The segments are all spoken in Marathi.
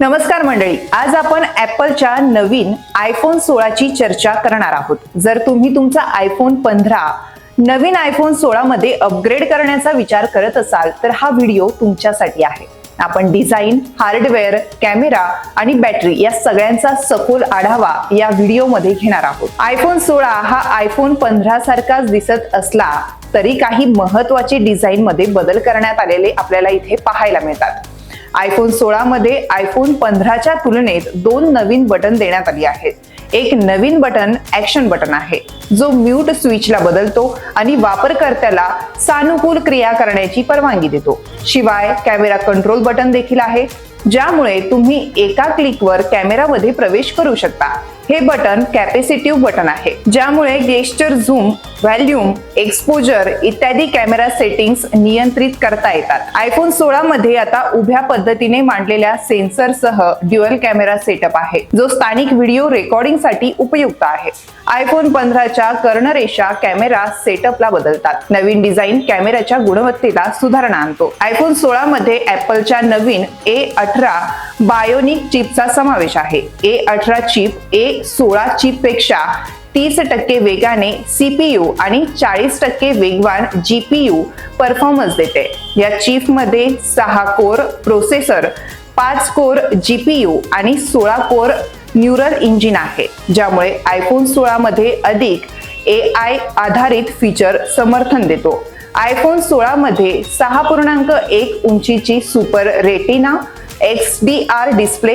नमस्कार मंडळी आज आपण ऍपलच्या नवीन आयफोन सोळाची चर्चा करणार आहोत. जर तुम्ही तुमचा आयफोन पंधरा नवीन आयफोन सोळा मध्ये अपग्रेड करण्याचा विचार करत असाल तर हा व्हिडिओ तुमच्यासाठी आहे. आपण डिझाईन हार्डवेअर कॅमेरा आणि बॅटरी या सगळ्यांचा सखोल आढावा या व्हिडिओमध्ये घेणार आहोत. आयफोन सोळा हा आयफोन पंधरा सारखाच दिसत असला तरी काही महत्त्वाचे डिझाईन मध्ये बदल करण्यात आलेले आपल्याला इथे पाहायला मिळतात. आयफोन सोळामध्ये आयफोन पंधराच्या तुलनेत दोन नवीन बटन देण्यात आली आहेत. एक नवीन बटन ऍक्शन बटन आहे. जो म्यूट स्विचला बदलतो आणि वापरकर्त्याला सानुकूल क्रिया करण्याची परवानगी देतो. शिवाय कॅमेरा कंट्रोल बटन देखील आहे. ज्यामुळे तुम्ही एका क्लिकवर कॅमेरामध्ये प्रवेश करू शकता. हे बटन कॅपॅसिटिव्ह बटन आहे. ज्यामुळे गेस्टर झूम व्हॅल्यूम एक्सपोजर इत्यादी कॅमेरा सेटिंग्स नियंत्रित करता येतात. आयफोन सोळा मध्ये आता उभ्या पद्धतीने मांडलेल्या सेन्सरसह ड्युअल कॅमेरा सेटअप आहे. जो स्थानिक व्हिडिओ रेकॉर्डिंगसाठी उपयुक्त आहे. आयफोन पंधराच्या कर्णरेषा कॅमेरा सेटअपला बदलतात. नवीन डिझाईन कॅमेऱ्याच्या गुणवत्तेला सुधारणा आणतो. आयफोन सोळा मध्ये ऍपलच्या नवीन ए अठरा बायोनिक चिपचा समावेश आहे. ए अठरा चिप ए सोळा चिपपेक्षा तीस टक्के वेगाने सीपीयू आणि चाळीस टक्के वेगवान जीपीयू परफॉर्मन्स देते. या चिपमध्ये सहा कोर प्रोसेसर पाच कोर जीपीयू आणि सोळा कोर न्यूरल इंजिन आहे ज्यामुळे आयफोन सोळा मध्ये अधिक ए आय आधारित फीचर समर्थन देतो. आयफोन सोळा मध्ये सहा पूर्णांक एक उंचीची super retina X D R display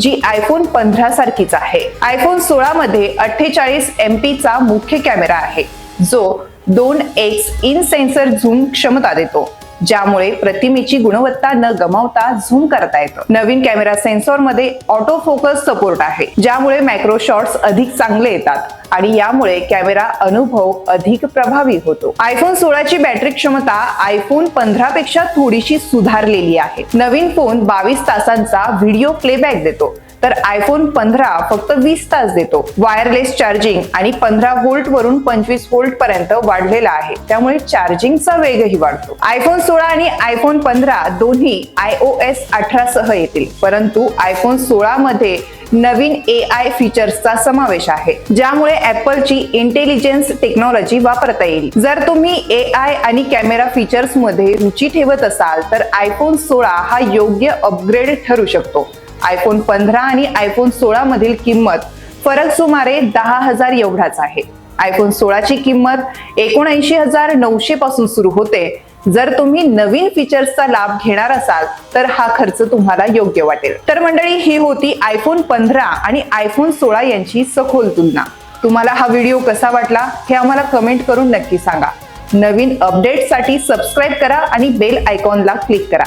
जी आयफोन पंधरा सारखीच आहे. आयफोन सोळा मध्ये अठ्ठेचाळीस एम पीचा मुख्य कॅमेरा आहे जो दोन एक्स इन सेन्सर झूम क्षमता देतो. ज्यामुळे प्रतिमेची गुणवत्ता न गमावता झूम करता येतं. नवीन कॅमेरा सेन्सॉरमध्ये ऑटो फोकस सपोर्ट आहे ज्यामुळे मॅक्रो शॉट्स अधिक चांगले येतात आणि यामुळे कॅमेरा अनुभव अधिक प्रभावी होतो. आयफोन सोळाची बॅटरी क्षमता आयफोन पंधरा पेक्षा थोडीशी सुधारलेली आहे. नवीन फोन बावीस तासांचा व्हिडिओ प्लेबॅक देतो. तर आयफोन पंधरा फक्त वीस तास देतो. वायरलेस चार्जिंग आणि पंधरा व्होल्ट वरून पंचवीस व्होल्ट पर्यंत वाढलेला आहे. त्यामुळे चार्जिंगचा वेगही वाढतो. आयफोन सोळा आणि आयफोन पंधरा दोन्ही आय ओ एस अठरा सह येतील. परंतु आयफोन सोळा मध्ये नवीन ए आय फीचर्सचा समावेश आहे ज्यामुळे ऍपलची इंटेलिजन्स टेक्नॉलॉजी वापरता येईल. जर तुम्ही ए आय आणि कॅमेरा फीचर्समध्ये रुची ठेवत असाल तर आयफोन सोळा हा योग्य अपग्रेड ठरू शकतो. आयफोन पंधरा आणि आयफोन सोळा मधील किंमत फरक सुमारे दहा हजार एवढाच आहे. आयफोन सोळाची किंमत एकोणऐंशी हजार नऊशे पासून सुरू होते. जर तुम्ही नवीन फीचर्सचा लाभ घेणार असाल तर हा खर्च तुम्हाला योग्य वाटेल. तर मंडळी ही होती आयफोन पंधरा आणि आयफोन सोळा यांची सखोल तुलना. तुम्हाला हा व्हिडिओ कसा वाटला हे आम्हाला कमेंट करून नक्की सांगा. नवीन अपडेटसाठी सबस्क्राईब करा आणि बेल आयकॉनला क्लिक करा.